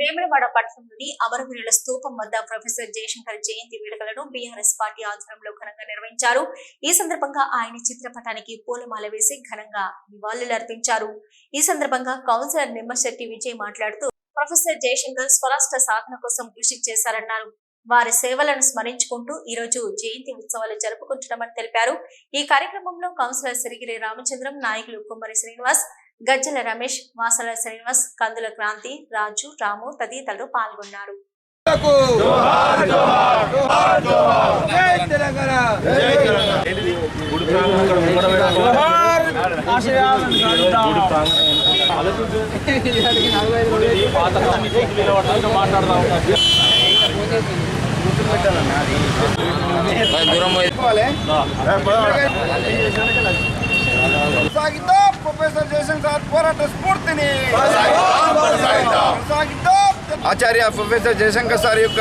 వేములవాడ పట్టణంలోని అమరవీరుల స్తూపం వద్ద ప్రొఫెసర్ జయశంకర్ జయంతి వేడుకలను బీఆర్ఎస్ పార్టీ ఆధ్వర్యంలో ఘనంగా నిర్వహించారు. ఈ సందర్భంగా ఆయన చిత్రపటానికి పూలమాల వేసి ఘనంగా నివాళులర్పించారు ఈ సందర్భంగా కౌన్సిలర్ నిమ్మశెట్టి విజయ్ మాట్లాడుతూ ప్రొఫెసర్ జయశంకర్ స్వరాష్ట్ర సాధన కోసం కృషి చేశారన్నారు. వారి సేవలను స్మరించుకుంటూ ఈ రోజు జయంతి ఉత్సవాలు జరుపుకుంటున్నామని తెలిపారు. ఈ కార్యక్రమంలో కౌన్సిలర్ సిరిగిరి రామచంద్రం నాయకులు కుమ్మరి శ్రీనివాస్ గజ్జల రమేష్ వాసల శ్రీనివాస్ కందుల క్రాంతి రాజు రాము తదితరులు పాల్గొన్నారు జై తెలంగాణ జోహార్ ఆశయాలను సాధిద్దాం. కొనసాగిద్దాం ప్రొఫెసర్ జయశంకర్ పోరాట స్ఫూర్తిని ఆచార్య ప్రొఫెసర్ జయశంకర్ సార్ యొక్క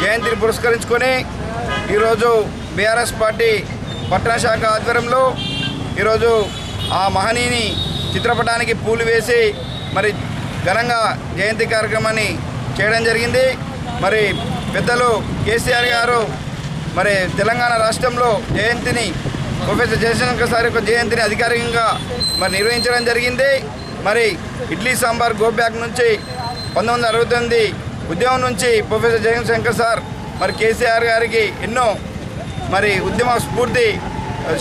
జయంతిని పురస్కరించుకొని ఈరోజు బీఆర్ఎస్ పార్టీ పట్టణ శాఖ ఆధ్వర్యంలో ఈరోజు ఆ మహనీయుని చిత్రపటానికి పూలు వేసి మరి ఘనంగా జయంతి కార్యక్రమాన్ని చేయడం జరిగింది. మరి పెద్దలు కేసీఆర్ గారు మరి తెలంగాణ రాష్ట్రంలో జయంతిని ప్రొఫెసర్ జయశంకర్ సార్ యొక్క జయంతిని అధికారికంగా మరి నిర్వహించడం జరిగింది. మరి ఇడ్లీ సాంబార్ గో బ్యాక్ నుంచి పంతొమ్మిది అరవై తొమ్మిది ఉద్యమం నుంచి ప్రొఫెసర్ జయశంకర్ సార్ మరి కేసీఆర్ గారికి ఎన్నో మరి ఉద్యమ స్ఫూర్తి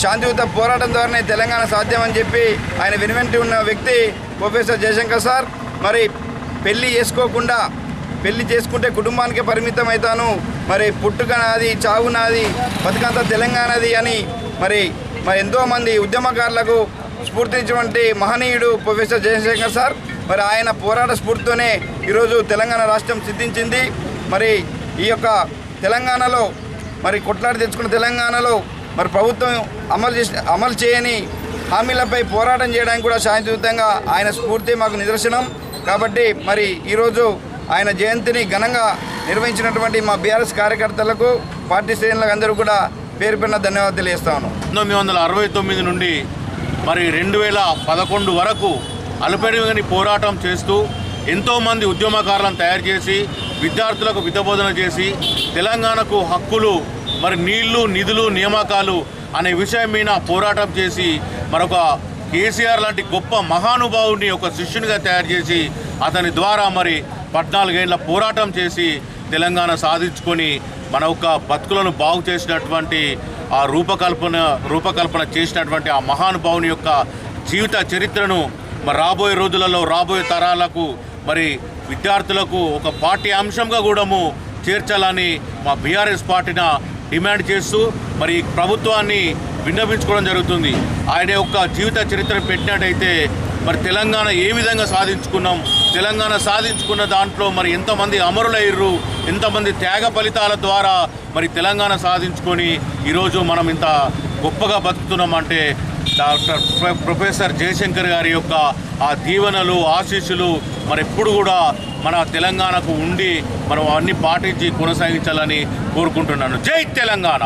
శాంతియుత పోరాటం ద్వారానే తెలంగాణ సాధ్యమని చెప్పి ఆయన వెనువెంటి ఉన్న వ్యక్తి ప్రొఫెసర్ జయశంకర్ సార్. మరి పెళ్ళి చేసుకోకుండా పెళ్ళి చేసుకుంటే కుటుంబానికే పరిమితం అవుతాను. మరి పుట్టుక నాది చావు నాది బతుకంతా తెలంగాణది అని మరి మరి ఎంతోమంది ఉద్యమకారులకు స్ఫూర్తించినటువంటి మహనీయుడు ప్రొఫెసర్ జయశేఖర్ సార్. మరి ఆయన పోరాట స్ఫూర్తితోనే ఈరోజు తెలంగాణ రాష్ట్రం సిద్ధించింది. మరి ఈ యొక్క తెలంగాణలో మరి కొట్లాడి తెచ్చుకున్న తెలంగాణలో మరి ప్రభుత్వం అమలు చేసి అమలు చేయని హామీలపై పోరాటం చేయడానికి కూడా శాంతియుతంగా ఆయన స్ఫూర్తి మాకు నిదర్శనం. కాబట్టి మరి ఈరోజు ఆయన జయంతిని ఘనంగా నిర్వహించినటువంటి మా బీఆర్ఎస్ కార్యకర్తలకు పార్టీ శ్రేణులకు అందరూ కూడా పేరు పైన ధన్యవాదాలు తెలియజేస్తాను. పంతొమ్మిది వందల అరవై తొమ్మిది నుండి మరి రెండు వేల పదకొండు వరకు అలుపెరుగని పోరాటం చేస్తూ ఎంతోమంది ఉద్యమకారులను తయారు చేసి విద్యార్థులకు విధబోధన చేసి తెలంగాణకు హక్కులు మరి నీళ్ళు నిధులు నియామకాలు అనే విషయం మీద పోరాటం చేసి మరొక కేసీఆర్ లాంటి గొప్ప మహానుభావుని ఒక శిష్యునిగా తయారు చేసి అతని ద్వారా మరి పద్నాలుగేళ్ళ పోరాటం చేసి తెలంగాణ సాధించుకొని మన యొక్క బతుకులను బాగు చేసినటువంటి ఆ రూపకల్పన రూపకల్పన చేసినటువంటి ఆ మహానుభావుని యొక్క జీవిత చరిత్రను మరి రాబోయే రోజులలో రాబోయే తరాలకు మరి విద్యార్థులకు ఒక పాఠ్య అంశంగా కూడాము చేర్చాలని మా బీఆర్ఎస్ పార్టీన డిమాండ్ చేస్తూ మరి ప్రభుత్వాన్ని విన్నపించుకోవడం జరుగుతుంది. ఆయన యొక్క జీవిత చరిత్ర పెట్టినట్టయితే మరి తెలంగాణ ఏ విధంగా సాధించుకున్నాం? తెలంగాణ సాధించుకున్న దాంట్లో మరి ఎంతమంది అమరులయ్యారు ఎంతమంది త్యాగ ఫలితాల ద్వారా మరి తెలంగాణ సాధించుకొని ఈరోజు మనం ఇంత గొప్పగా బతుకుతున్నామంటే డాక్టర్ ప్రొఫెసర్ జయశంకర్ గారి యొక్క ఆ దీవెనలు ఆశీస్సులు మరి ఎప్పుడు కూడా మన తెలంగాణకు ఉండి మనం అన్ని పాటించి కొనసాగించాలని కోరుకుంటున్నాను. జై తెలంగాణ!